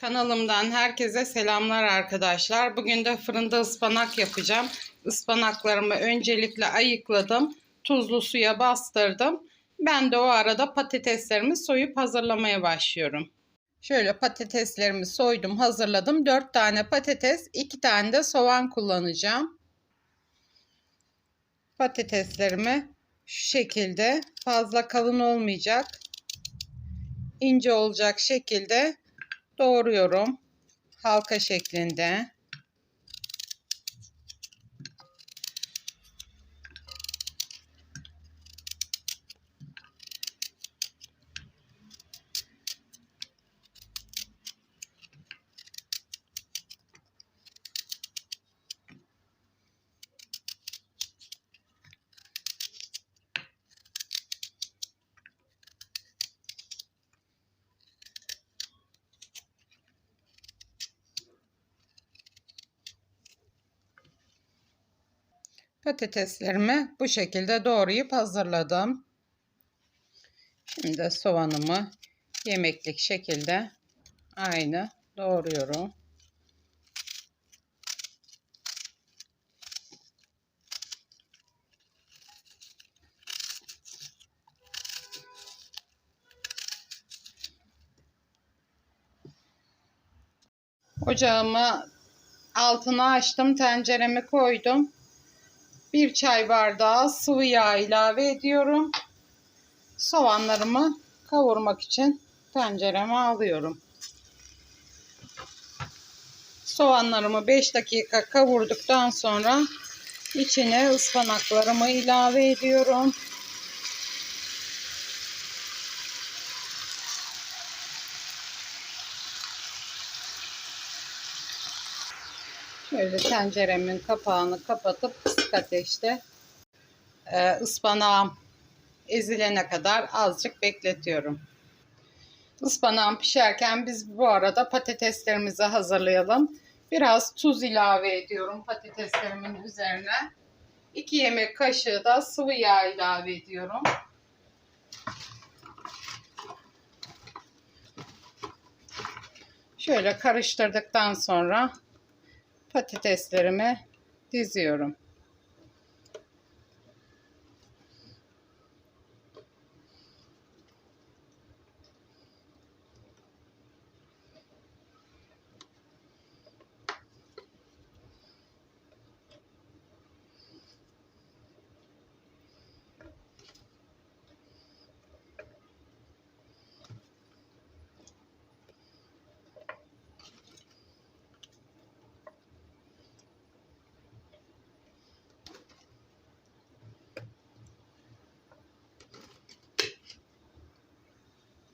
Kanalımdan herkese selamlar arkadaşlar. Bugün de fırında ıspanak yapacağım. Ispanaklarımı öncelikle ayıkladım. Tuzlu suya bastırdım. Ben de o arada patateslerimi soyup hazırlamaya başlıyorum. Şöyle patateslerimi soydum, hazırladım. 4 tane patates, 2 tane de soğan kullanacağım. Patateslerimi şu şekilde fazla kalın olmayacak, ince olacak şekilde doğruyorum. Halka şeklinde. Patateslerimi bu şekilde doğrayıp hazırladım. Şimdi soğanımı yemeklik şekilde aynı doğruyorum. Ocağımı altına açtım, tenceremi koydum. Bir çay bardağı sıvı yağ ilave ediyorum. Soğanlarımı kavurmak için tencereme alıyorum. Soğanlarımı 5 dakika kavurduktan sonra içine ıspanaklarımı ilave ediyorum. Şöyle tenceremin kapağını kapatıp kısık ateşte e, ıspanağım ezilene kadar azıcık bekletiyorum. Ispanağım pişerken biz bu arada patateslerimizi hazırlayalım. Biraz tuz ilave ediyorum patateslerimin üzerine. 2 yemek kaşığı da sıvı yağ ilave ediyorum. Şöyle karıştırdıktan sonra patateslerimi diziyorum.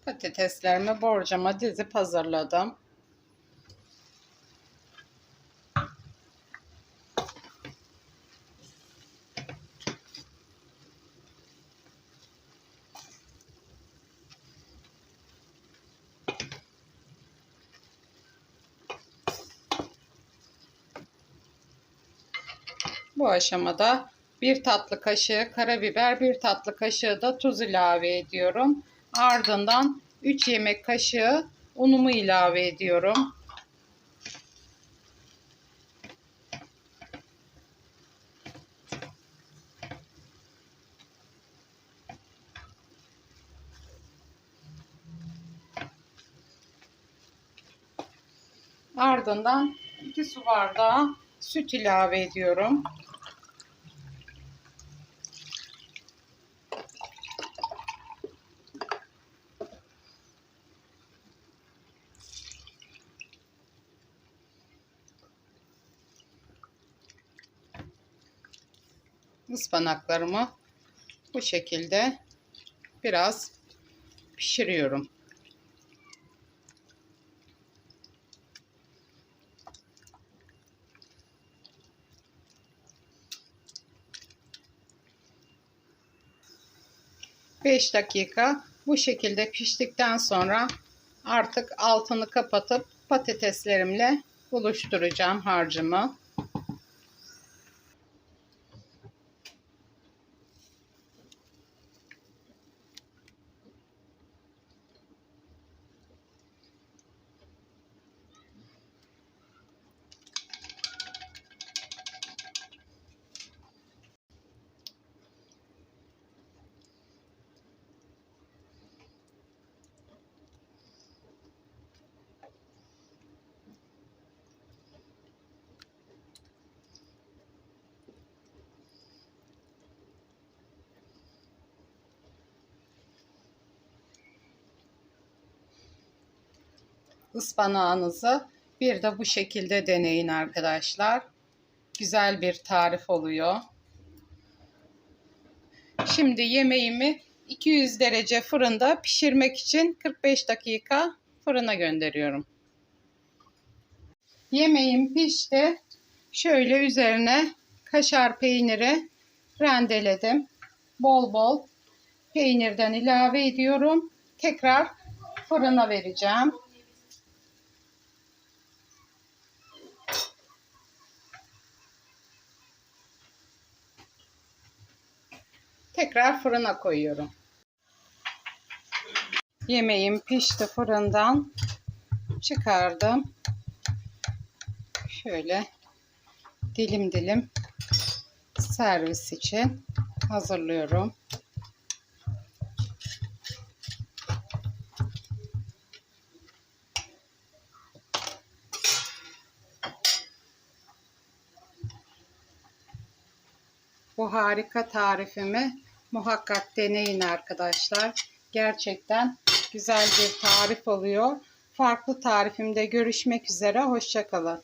Patateslerimi borcama dizip hazırladım. Bu aşamada bir tatlı kaşığı karabiber, bir tatlı kaşığı da tuz ilave ediyorum. Ardından 3 yemek kaşığı unumu ilave ediyorum. Ardından 2 su bardağı süt ilave ediyorum. Ispanaklarımı bu şekilde biraz pişiriyorum. Beş dakika bu şekilde piştikten sonra artık altını kapatıp patateslerimle buluşturacağım harcımı. Ispanağınızı bir de bu şekilde deneyin arkadaşlar. Güzel bir tarif oluyor. Şimdi yemeğimi 200 derece fırında pişirmek için 45 dakika fırına gönderiyorum. Yemeğim pişti. Şöyle üzerine kaşar peyniri rendeledim. Bol bol peynirden ilave ediyorum. Tekrar fırına vereceğim. Tekrar fırına koyuyorum. Yemeğim pişti fırından. Çıkardım. Şöyle dilim dilim servis için hazırlıyorum. Bu harika tarifimi muhakkak deneyin arkadaşlar. Gerçekten güzel bir tarif oluyor. Farklı tarifimde görüşmek üzere. Hoşçakalın.